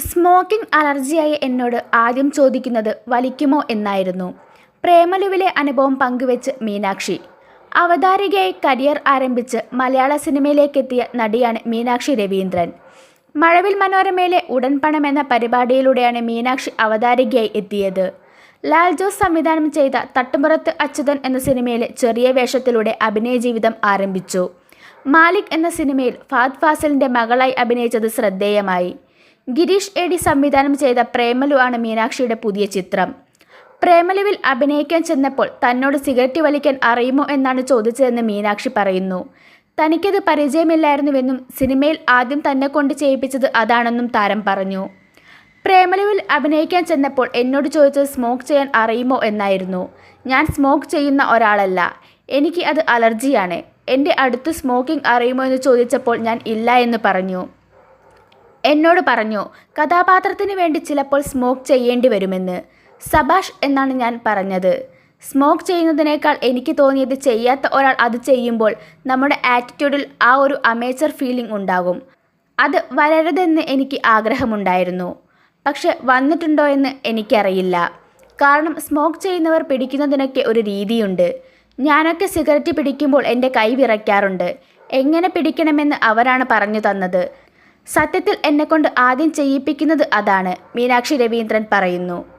Smoking അലർജിയായ എന്നോട് ആദ്യം ചോദിക്കുന്നത് വലിക്കുമോ എന്നായിരുന്നു. പ്രേമലുവിലെ അനുഭവം പങ്കുവെച്ച് മീനാക്ഷി. അവതാരികയായി കരിയർ ആരംഭിച്ച് മലയാള സിനിമയിലേക്കെത്തിയ നടിയാണ് മീനാക്ഷി രവീന്ദ്രൻ. മഴവിൽ മനോരമയിലെ ഉടൻ പണം എന്ന പരിപാടിയിലൂടെയാണ് മീനാക്ഷി അവതാരികയായി എത്തിയത്. ലാൽ ജോസ് സംവിധാനം ചെയ്ത തട്ടുമ്പുറത്ത് അച്യുതൻ എന്ന സിനിമയിലെ ചെറിയ വേഷത്തിലൂടെ അഭിനയ ജീവിതം ആരംഭിച്ചു. മാലിക് എന്ന സിനിമയിൽ ഫാദ് ഫാസലിന്റെ മകളായി അഭിനയിച്ചത് ശ്രദ്ധേയമായി. ഗിരീഷ് എ ഡി സംവിധാനം ചെയ്ത പ്രേമലു ആണ് മീനാക്ഷിയുടെ പുതിയ ചിത്രം. പ്രേമലുവിൽ അഭിനയിക്കാൻ ചെന്നപ്പോൾ തന്നോട് സിഗരറ്റ് വലിക്കാൻ അറിയുമോ എന്നാണ് ചോദിച്ചതെന്ന് മീനാക്ഷി പറയുന്നു. തനിക്കത് പരിചയമില്ലായിരുന്നുവെന്നും സിനിമയിൽ ആദ്യം തന്നെ കൊണ്ട് ചെയ്യിപ്പിച്ചത് അതാണെന്നും താരം പറഞ്ഞു. പ്രേമലുവിൽ അഭിനയിക്കാൻ ചെന്നപ്പോൾ എന്നോട് ചോദിച്ചത് സ്മോക്ക് ചെയ്യാൻ അറിയുമോ എന്നായിരുന്നു. ഞാൻ സ്മോക്ക് ചെയ്യുന്ന ഒരാളല്ല. എനിക്ക് അത് അലർജിയാണ്. എന്റെ അടുത്ത് സ്മോക്കിംഗ് അറിയുമോ എന്ന് ചോദിച്ചപ്പോൾ ഞാൻ ഇല്ല എന്ന് പറഞ്ഞു. എന്നോട് പറഞ്ഞു കഥാപാത്രത്തിന് വേണ്ടി ചിലപ്പോൾ സ്മോക്ക് ചെയ്യേണ്ടി വരുമെന്ന്. സബാഷ് എന്നാണ് ഞാൻ പറഞ്ഞത്. സ്മോക്ക് ചെയ്യുന്നതിനേക്കാൾ എനിക്ക് തോന്നിയത് ചെയ്യാത്ത ഒരാൾ അത് ചെയ്യുമ്പോൾ നമ്മുടെ ആറ്റിറ്റ്യൂഡിൽ ആ ഒരു അമേച്ചർ ഫീലിംഗ് ഉണ്ടാകും. അത് വരരുതെന്ന് എനിക്ക് ആഗ്രഹമുണ്ടായിരുന്നു. പക്ഷെ വന്നിട്ടുണ്ടോ എന്ന് എനിക്കറിയില്ല. കാരണം സ്മോക്ക് ചെയ്യുന്നവർ പിടിക്കുന്നതിനൊക്കെ ഒരു രീതിയുണ്ട്. ഞാനൊക്കെ സിഗരറ്റ് പിടിക്കുമ്പോൾ എന്റെ കൈ വിറയ്ക്കാറുണ്ട്. എങ്ങനെ പിടിക്കണമെന്ന് അവരാണ് പറഞ്ഞു തന്നത്. സത്യത്തിൽ എന്നെക്കൊണ്ട് ആദ്യം ചെയ്യിപ്പിക്കുന്നത് അതാണ്. മീനാക്ഷി രവീന്ദ്രൻ പറയുന്നു.